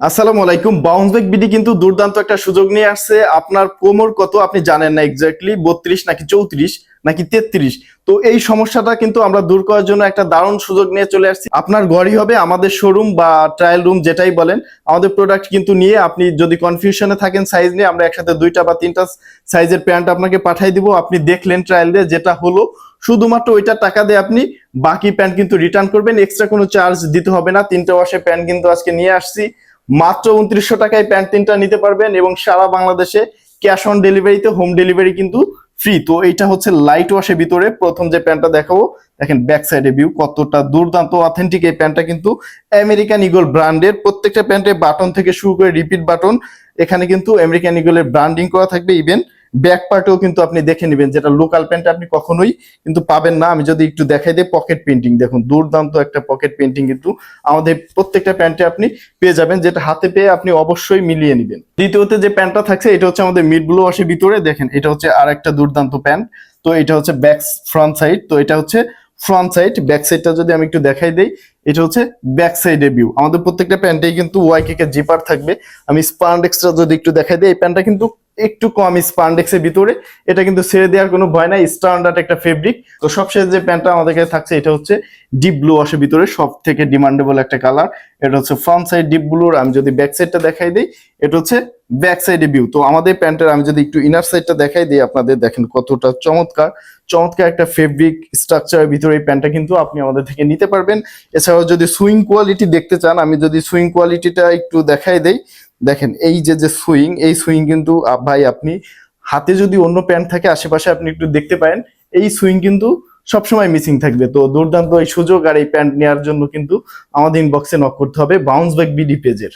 আসসালামু আলাইকুম। Bounce back BD কিন্তু দুর্দান্ত একটা সুযোগ নিয়ে আসছে। আপনার কোমর কত আপনি জানেন না এক্স্যাক্টলি বত্রিশ নাকি চৌত্রিশ নাকি তেত্রিশ। তো এই সমস্যাটা কিন্তু আমরা দূর করার জন্য একটা দারুণ সুযোগ নিয়ে চলে আসছি। আপনার ঘরই হবে আমাদের শোরুম বা ট্রায়াল রুম যেটাই বলেন। আমাদের প্রোডাক্ট কিন্তু নিয়ে আপনি যদি কনফিউশনে থাকেন সাইজ নিয়ে, আমরা একসাথে দুইটা বা তিনটা সাইজের প্যান্ট আপনাকে পাঠিয়ে দিব। আপনি দেখলেন ট্রায়াল দিয়ে যেটা হলো। শুধুমাত্র ওইটা টাকা দিয়ে আপনি বাকি প্যান্ট কিন্তু রিটার্ন করবেন। এক্সট্রা কোনো চার্জ দিতে হবে না। তিনটে ওয়াশে প্যান্ট কিন্তু আজকে নিয়ে আসছি। মাত্র উনত্রিশশো টাকায় প্যান্ট তিনটা নিতে পারবেন এবং সারা বাংলাদেশে ক্যাশ অন ডেলিভারিতে হোম ডেলিভারি কিন্তু ফ্রি। তো এইটা হচ্ছে লাইট ওয়াশের ভিতরে প্রথম যে প্যান্টটা দেখাবো, দেখেন ব্যাক সাইডে ভিউ কতটা দুর্দান্ত অথেন্টিক এই প্যান্টটা কিন্তু আমেরিকান ইগল ব্র্যান্ডের প্রত্যেকটা প্যান্টের বাটন থেকে শুরু করে রিপিট বাটন এখানে কিন্তু আমেরিকান ইগলের ব্র্যান্ডিং করা থাকবে ইভেন ব্যাক পার্টেও কিন্তু আপনি দেখে নেবেন যেটা লোকাল প্যান্ট আপনি কখনোই কিন্তু পাবেন না। আমি যদি একটু দেখাই দিই পকেট পেন্টিং দেখুন, দুর্দান্ত একটা পকেট পেন্টিং কিন্তু আমাদের প্রত্যেকটা প্যান্টে আপনি পেয়ে যাবেন, যেটা হাতে পেয়ে আপনি অবশ্যই মিলিয়ে নেবেন। দ্বিতীয়তে যে প্যান্টটা থাকছে, এটা হচ্ছে আমাদের মিড ব্লু ওয়াশের ভিতরে। দেখেন, এটা হচ্ছে আর একটা দুর্দান্ত প্যান্ট তো এটা হচ্ছে ব্যাক ফ্রন্ট সাইড তো এটা হচ্ছে ফ্রন্ট সাইড ব্যাক সাইডটা যদি আমি একটু দেখাই দেই, এটা হচ্ছে ব্যাক সাইডে ভিউ আমাদের প্রত্যেকটা প্যান্টেই কিন্তু ওয়াইকে জিপার থাকবে। আমি স্পান্ডেক্সটা যদি একটু দেখাই দিই, এই প্যান্টটা কিন্তু একটু কম স্পান্ডেক্সের ভিতরে। এটা কিন্তু ছেড়ে দেওয়ার কোনো ভয় নাই স্ট্যান্ডার্ড একটা ফেব্রিক তো সবশেষ যে প্যান্টটা আমাদের কাছে থাকছে, এটা হচ্ছে ডিপ ব্লু ওয়াশের ভিতরে সব থেকে ডিমান্ডেবল একটা কালার এটা হচ্ছে ফ্রন্ট সাইড ডিপ ব্লুর আমি যদি ব্যাক সাইডটা দেখাই দিই, এটা হচ্ছে ব্যাক সাইডে ভিউ তো আমাদের প্যান্টের, আমি যদি একটু ইনার সাইডটা দেখাই দিই আপনাদের, দেখেন কতটা চমৎকার। চমৎকার একটা ফেব্রিক স্ট্রাকচারের ভিতরে এই প্যান্টটা কিন্তু আপনি আমাদের থেকে নিতে পারবেন। এছাড়াও যদি সুইং কোয়ালিটি দেখতে চান, আমি যদি সুইং কোয়ালিটিটা একটু দেখাই দেই দেখেন, এই যে যে সুইং, এই সুইং কিন্তু ভাই আপনি হাতে যদি অন্য প্যান্ট থাকে, আশেপাশে আপনি একটু দেখতে পারেন, এই সুইং কিন্তু সবসময় মিসিং থাকবে। তো দুর্দান্ত এই সুযোগ আর এই প্যান্ট নেওয়ার জন্য কিন্তু আমাদের ইনবক্সে নক করতে হবে বাউন্স ব্যাক বিডি পেজের